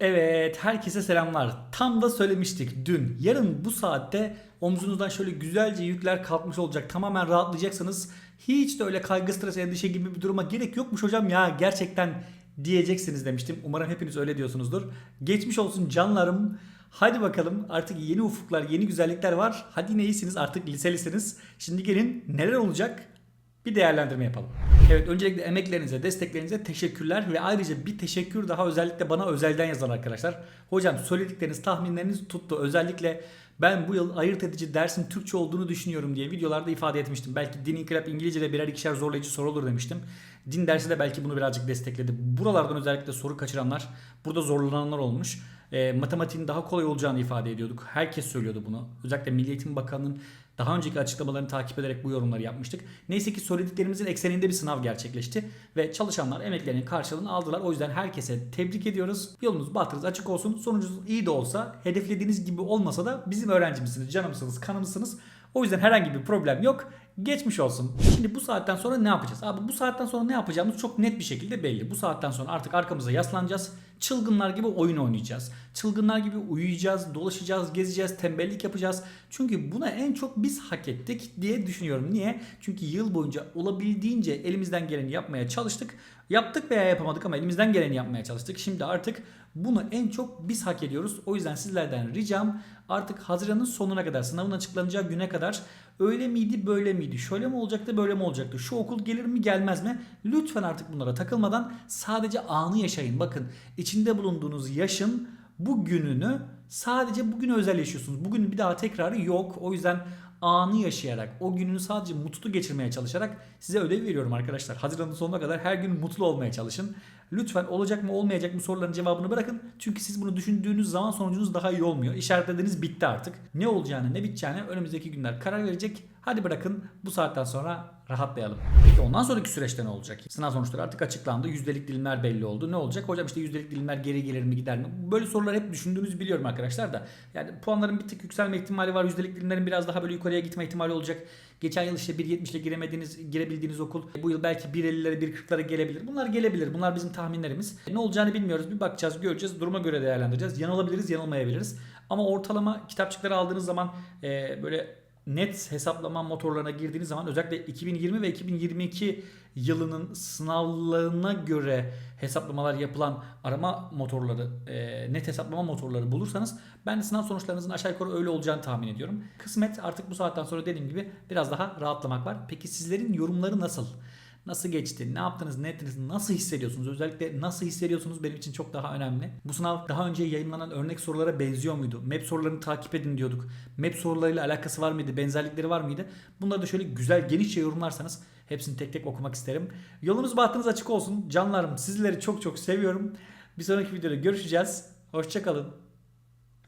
Evet, herkese selamlar. Tam da söylemiştik dün. Yarın bu saatte omzunuzdan şöyle güzelce yükler kalkmış olacak. Tamamen rahatlayacaksınız. Hiç de öyle kaygı, stres, endişe gibi bir duruma gerek yokmuş hocam ya gerçekten diyeceksiniz demiştim. Umarım hepiniz öyle diyorsunuzdur. Geçmiş olsun canlarım. Hadi bakalım artık yeni ufuklar, yeni güzellikler var. Hadi yine iyisiniz artık liselisiniz. Şimdi gelin neler olacak bir değerlendirme yapalım. Evet öncelikle emeklerinize, desteklerinize teşekkürler ve ayrıca bir teşekkür daha özellikle bana özelden yazan arkadaşlar. Hocam söyledikleriniz, tahminleriniz tuttu. Özellikle ben bu yıl ayırt edici dersin Türkçe olduğunu düşünüyorum diye videolarda ifade etmiştim. Belki din inkılap İngilizce'de birer ikişer zorlayıcı soru olur demiştim. Din dersi de belki bunu birazcık destekledi. Buralardan özellikle soru kaçıranlar, burada zorlananlar olmuş. E, matematiğin daha kolay olacağını ifade ediyorduk. Herkes söylüyordu bunu. Özellikle Milli Eğitim Bakanı'nın daha önceki açıklamalarını takip ederek bu yorumları yapmıştık. Neyse ki söylediklerimizin ekseninde bir sınav gerçekleşti ve çalışanlar emeklerinin karşılığını aldılar. O yüzden herkese tebrik ediyoruz. Yolunuz bahtınız açık olsun. Sonucunuz iyi de olsa, hedeflediğiniz gibi olmasa da bizim öğrencimizsiniz, canımsınız, kanımsınız. O yüzden herhangi bir problem yok. Geçmiş olsun. Şimdi bu saatten sonra ne yapacağız? Abi bu saatten sonra ne yapacağımız çok net bir şekilde belli. Bu saatten sonra artık arkamıza yaslanacağız. Çılgınlar gibi oyun oynayacağız. Çılgınlar gibi uyuyacağız, dolaşacağız, gezeceğiz, tembellik yapacağız. Çünkü buna en çok biz hak ettik diye düşünüyorum. Niye? Çünkü yıl boyunca olabildiğince elimizden geleni yapmaya çalıştık. Yaptık veya yapamadık ama elimizden geleni yapmaya çalıştık. Şimdi artık bunu en çok biz hak ediyoruz. O yüzden sizlerden ricam artık Haziran'ın sonuna kadar, sınavın açıklanacağı güne kadar öyle miydi, böyle miydi, şöyle mi olacaktı, böyle mi olacaktı, şu okul gelir mi, gelmez mi? Lütfen artık bunlara takılmadan sadece anı yaşayın. Bakın içinde bulunduğunuz yaşın bu gününü sadece bugün özel yaşıyorsunuz. Bugün bir daha tekrarı yok. O yüzden anı yaşayarak, o gününü sadece mutlu geçirmeye çalışarak size ödev veriyorum arkadaşlar. Haziran'ın sonuna kadar her gün mutlu olmaya çalışın. Lütfen olacak mı olmayacak mı soruların cevabını bırakın. Çünkü siz bunu düşündüğünüz zaman sonucunuz daha iyi olmuyor. İşaretlediğiniz bitti artık. Ne olacağını ne biteceğini önümüzdeki günler karar verecek. Hadi bırakın bu saatten sonra rahatlayalım. Peki ondan sonraki süreçte ne olacak? Sınav sonuçları artık açıklandı. Yüzdelik dilimler belli oldu. Ne olacak? Hocam işte yüzdelik dilimler geri gelir mi gider mi? Böyle sorular hep düşündüğünüzü biliyorum arkadaşlar da. Yani puanların bir tık yükselme ihtimali var. Yüzdelik dilimlerin biraz daha böyle yukarıya gitme ihtimali olacak. Geçen yıl işte 1.70 ile giremediğiniz, girebildiğiniz okul bu yıl belki 1.50'lere 1.40'lara gelebilir. Bunlar gelebilir. Bunlar bizim tahminlerimiz. Ne olacağını bilmiyoruz. Bir bakacağız, göreceğiz. Duruma göre değerlendireceğiz. Yanılabiliriz, yanılmayabiliriz. Ama ortalama kitapçıkları aldığınız zaman e, böyle net hesaplama motorlarına girdiğiniz zaman özellikle 2020 ve 2022 yılının sınavlarına göre hesaplamalar yapılan arama motorları, e, net hesaplama motorları bulursanız ben sınav sonuçlarınızın aşağı yukarı öyle olacağını tahmin ediyorum. Kısmet artık bu saatten sonra dediğim gibi biraz daha rahatlamak var. Peki sizlerin yorumları nasıl? Nasıl geçti? Ne yaptınız? Ne ettiniz? Nasıl hissediyorsunuz? Özellikle nasıl hissediyorsunuz benim için çok daha önemli. Bu sınav daha önce yayınlanan örnek sorulara benziyor muydu? MEP sorularını takip edin diyorduk. MEP sorularıyla alakası var mıydı? Benzerlikleri var mıydı? Bunları da şöyle güzel genişçe yorumlarsanız hepsini tek tek okumak isterim. Yolunuz bahtınız açık olsun. Canlarım sizleri çok çok seviyorum. Bir sonraki videoda görüşeceğiz. Hoşçakalın.